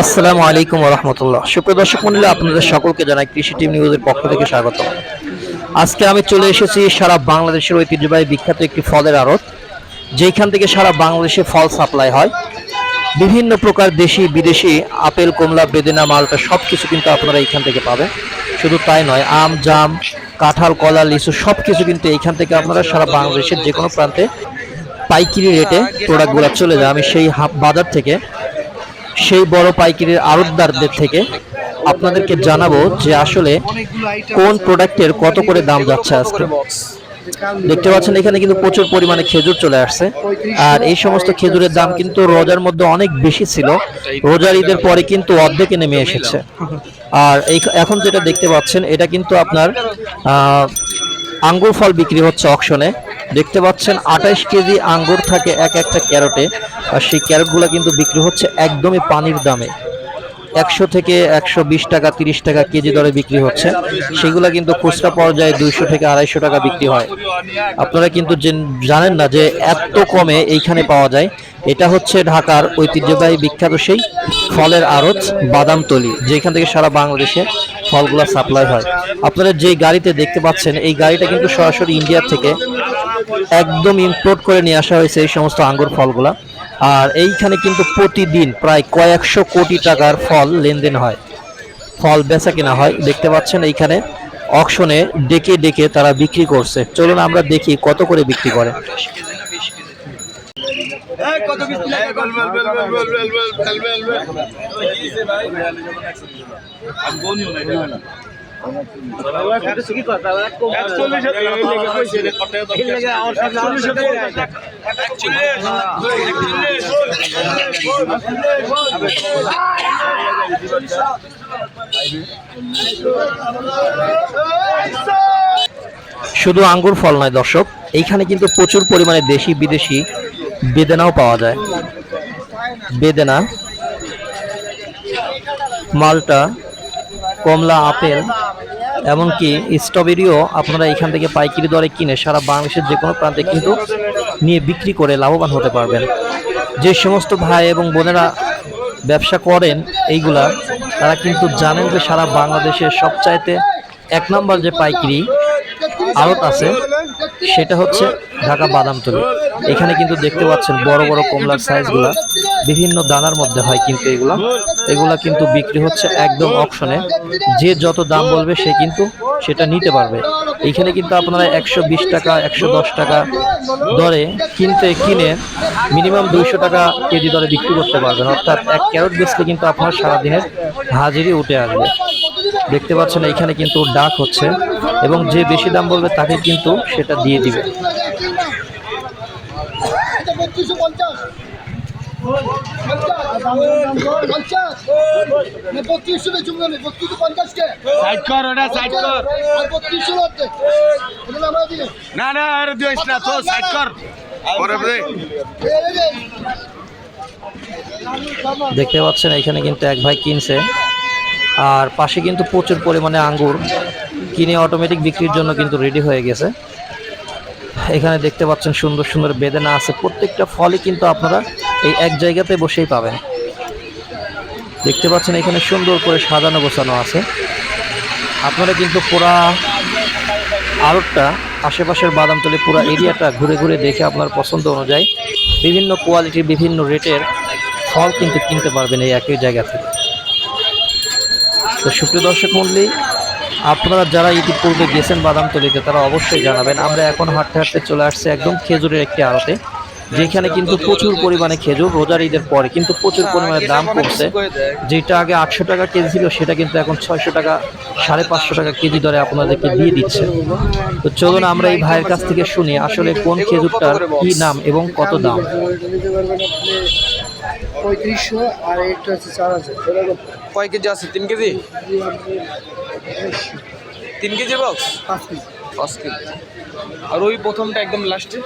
আসসালামু আলাইকুম রহমতুল্লাহ। সুপ্রিয় দর্শক মন্ডলী, আপনাদের সকলকে জানাই কৃষি টিম নিউজের পক্ষ থেকে স্বাগত। আজকে আমি চলে এসেছি সারা বাংলাদেশের ঐতিহ্যবাহী বিখ্যাত একটি ফলের আড়ত যেখান থেকে সারা বাংলাদেশে ফল সাপ্লাই হয়। বিভিন্ন প্রকার দেশি, বিদেশি, আপেল, কমলা, বেদেনা, মালটা সব কিছু কিন্তু আপনারা এইখান থেকে পাবেন। শুধু তাই নয়, আম, জাম, কাঁঠাল, কলা, লিচু সব কিছু কিন্তু এইখান থেকে আপনারা সারা বাংলাদেশের যে কোনো প্রান্তে পাইকিরি রেটে প্রোডাক্টগুলো চলে যায়। আমি সেই বাজার থেকে সেই বড় পাইকারির আড়তদারদের থেকে আপনাদেরকে জানাব যে আসলে কোন প্রোডাক্টের কত করে দাম যাচ্ছে আজকে। দেখতে পাচ্ছেন এখানে কিন্তু প্রচুর পরিমাণে খেজুর চলে আসছে। আর এই সমস্ত খেজুরের দাম কিন্তু রোজার মধ্যে অনেক বেশি ছিল। রোজার ঈদের পরে কিন্তু অর্ধেকে নেমে এসেছে। আর এই এখন যেটা দেখতে পাচ্ছেন, এটা কিন্তু আপনার আঙ্গুর ফল বিক্রি হচ্ছে অকশনে। দেখতে পাচ্ছেন আঠাইশ কেজি আঙ্গুর থাকে এক একটা ক্যারটে। আর সেই ক্যারটগুলো কিন্তু বিক্রি হচ্ছে একদমই পানির দামে। একশো থেকে একশো বিশ টাকা, তিরিশ টাকা কেজি দরে বিক্রি হচ্ছে। সেগুলো কিন্তু খুচরা পর্যায়ে দুইশো থেকে আড়াইশো টাকা বিক্রি হয়। আপনারা কিন্তু জেন- জানেন না যে এত কমে এইখানে পাওয়া যায়। এটা হচ্ছে ঢাকার ঐতিহ্যবাহী বিখ্যাত সেই ফলের আড়ত বাদামতলি যেখান থেকে সারা বাংলাদেশে ফলগুলো সাপ্লাই হয়। আপনারা যে গাড়িতে দেখতে পাচ্ছেন, এই গাড়িটা কিন্তু সরাসরি ইন্ডিয়া থেকে একদম ইম্পোর্ট করে নিয়ে আসা হয়েছে এই সমস্ত আঙ্গুর ফলগুলা। আর এইখানে কিন্তু প্রতিদিন প্রায় কয়েকশো কোটি টাকার ফল লেনদেন হয়। ফল বেচা কেনা হয়, দেখতে পাচ্ছেন এইখানে। অকশনে ডেকে ডেকে তারা বিক্রি করছে। চলুন আমরা দেখি কত করে বিক্রি করে। শুধু আঙ্গুর ফল নয়, দর্শক, এইখানে কিন্তু প্রচুর পরিমাণে দেশি বিদেশি বেদেনাও পাওয়া যায়। বেদেনা, মালটা কমলা আপেল, এমনকি স্ট্রবেরিও আপনারা এখান থেকে পাইকারি দরে কিনে সারা বাংলাদেশের যে কোনো প্রান্তে কিন্তু নিয়ে বিক্রি করে লাভবান হতে পারবেন। যে সমস্ত ভাই এবং বোনেরা ব্যবসা করেন এইগুলা, তারা কিন্তু জানেন যে সারা বাংলাদেশের সবচাইতে এক নম্বর যে পাইকারি আড়ত আছে। সেটা হচ্ছে ঢাকা বাদামতলি এখানে কিন্তু দেখতে পাচ্ছেন বড় বড় কমলার সাইজগুলা বিভিন্ন দানার মধ্যে হয় কিন্তু এগুলা। এগুলা কিন্তু বিক্রি হচ্ছে একদম অপশনে যে যত দাম বলবে সে কিন্তু সেটা নিতে পারবে। এইখানে কিন্তু আপনারা একশো বিশ টাকা, একশো দশ টাকা দরে কিনতে, কিনে মিনিমাম দুইশো টাকা কেজি দরে বিক্রি করতে পারবেন। অর্থাৎ এক ক্যারট বেচলে কিন্তু আপনার সারাদিনের হাজিরি উঠে আসবে। দেখতে পাচ্ছেন এখানে কিন্তু ডাক হচ্ছে। এবং যে বেশি দাম বলবে তাকে কিন্তু সেটা দিয়ে দিবে। বত্রিশশো পঞ্চাশ পঞ্চাশ বত্রিশশো বেচুন না বত্রিশশো পঞ্চাশ কে সাইড কর ওটা সাইড কর আর বত্রিশশো লাগবে এটা আমরা দিকে না না আরে দিস না তো সাইড কর। দেখতে পাচ্ছেন এখানে কিন্তু এক ভাই কিনছে। আর পাশে কিন্তু প্রচুর পরিমাণে আঙ্গুর। কিনে অটোমেটিক বিক্রির জন্য কিন্তু রেডি হয়ে গেছে। এখানে দেখতে পাচ্ছেন সুন্দর সুন্দর বেদেনা আছে। প্রত্যেকটা ফলই কিন্তু আপনারা এই এক জায়গাতে বসেই পাবেন। দেখতে পাচ্ছেন এখানে সুন্দর করে সাজানো গোছানো আছে। আপনারা কিন্তু পুরা আড়তটা, আশেপাশের বাদামতলি পুরো এরিয়াটা ঘুরে ঘুরে দেখে আপনার পছন্দ অনুযায়ী বিভিন্ন কোয়ালিটির, বিভিন্ন রেটের ফল কিন্তু কিনতে পারবেন এই একই জায়গা থেকে। তো সুপ্রিয় দর্শক মন্ডলী আপনারা যারা ইতিপূর্বে গেছেন বাদামতলিতে তারা অবশ্যই জানাবেন। আমরা এখন হাঁটতে হাঁটতে চলে আসছে একদম খেজুরের একটি আড়তে, যেখানে কিন্তু প্রচুর পরিমাণে খেজুর, রোজার ঈদের পরে কিন্তু প্রচুর পরিমাণে দাম কমছে। যেটা আগে আটশো টাকা কেজি ছিল, সেটা কিন্তু এখন ছয়শো টাকা, সাড়ে পাঁচশো টাকা কেজি দরে আপনাদেরকে দিয়ে দিচ্ছে। তো চলুন আমরা এই ভাইয়ের কাছ থেকে শুনি, আসলে কোন খেজুরটার কি নাম এবং কত দাম? পঁয়ত্রিশশো আর আছে চার হাজার। কয় কেজি আছে? তিন কেজি? তিন কেজি বক্স পাঁচ কেজি। আর ওই প্রথমটা একদম লাস্টে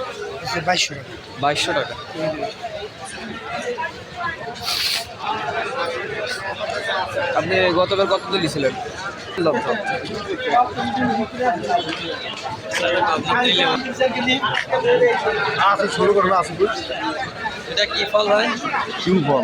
বাইশশো টাকা। বাইশশো টাকা। আপনি গতবার কত তুলেছিলেন আছে ষোলো করে আছে। এটা কি ফল হয়? কিউ ফল।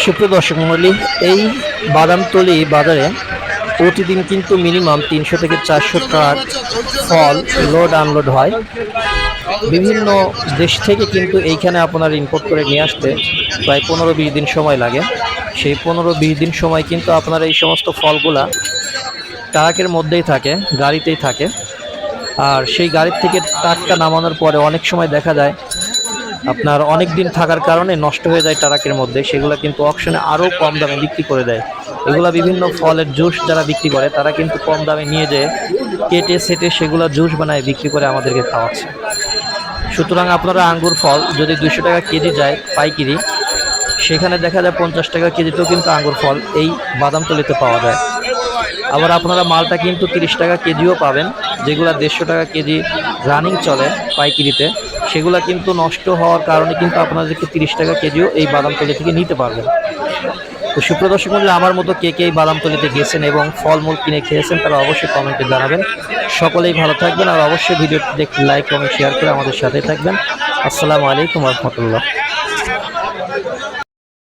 সুপ্রিয় দর্শক মন্ডলী এই বাদামতলি বাজারে প্রতিদিন কিন্তু মিনিমাম তিনশো থেকে চারশো ট্রাক ফল লোড আনলোড হয়। বিভিন্ন দেশ থেকে কিন্তু এইখানে আপনার ইম্পোর্ট করে নিয়ে আসতে প্রায় পনেরো বিশ দিন সময় লাগে। সেই পনেরো বিশ দিন সময় কিন্তু আপনার এই সমস্ত ফলগুলা ট্রাকের মধ্যেই থাকে, গাড়িতেই থাকে। আর সেই গাড়ির থেকে ট্রাকটা নামানোর পরে অনেক সময় দেখা যায় আপনার অনেক দিন থাকার কারণে নষ্ট হয়ে যায় ট্রাকের মধ্যে। সেগুলো কিন্তু অকশনে আরও কম দামে বিক্রি করে দেয়। এগুলা বিভিন্ন ফলের জুস যারা বিক্রি করে, তারা কিন্তু কম দামে নিয়ে যেয়ে কেটে, সেটে সেগুলো জুস বানায় বিক্রি করে আমাদেরকে খাওয়াচ্ছে। সুতরাং আপনারা আঙ্গুর ফল যদি দুশো টাকা কেজি যায় পাইকিরি, সেখানে দেখা যায় পঞ্চাশ টাকা কেজিতেও কিন্তু আঙ্গুর ফল এই বাদাম বাদামতলিতে পাওয়া যায়। আবার আপনারা মালটা কিন্তু তিরিশ টাকা কেজিও পাবেন, যেগুলো দেড়শো টাকা কেজি রানিং চলে পাইকিরিতে, সেগুলো কিন্তু নষ্ট হওয়ার কারণে কিন্তু আপনাদেরকে তিরিশ টাকা কেজিও এই বাদাম বাদামতলি থেকে নিতে পারবেন। তো সুপ্রদর্শক মূল্যে আমার মতো কে কে বাদাম বাদামতলিতে গেছেন এবং ফলমূল কিনে খেয়েছেন, তারা অবশ্যই কমেন্টে জানাবেন। সকলেই ভালো থাকবেন আর অবশ্যই ভিডিওটি দেখতে লাইক কমেন্ট শেয়ার করে আমাদের সাথে থাকবেন। আসসালামু আলাইকুম রহমতুল্লাহ।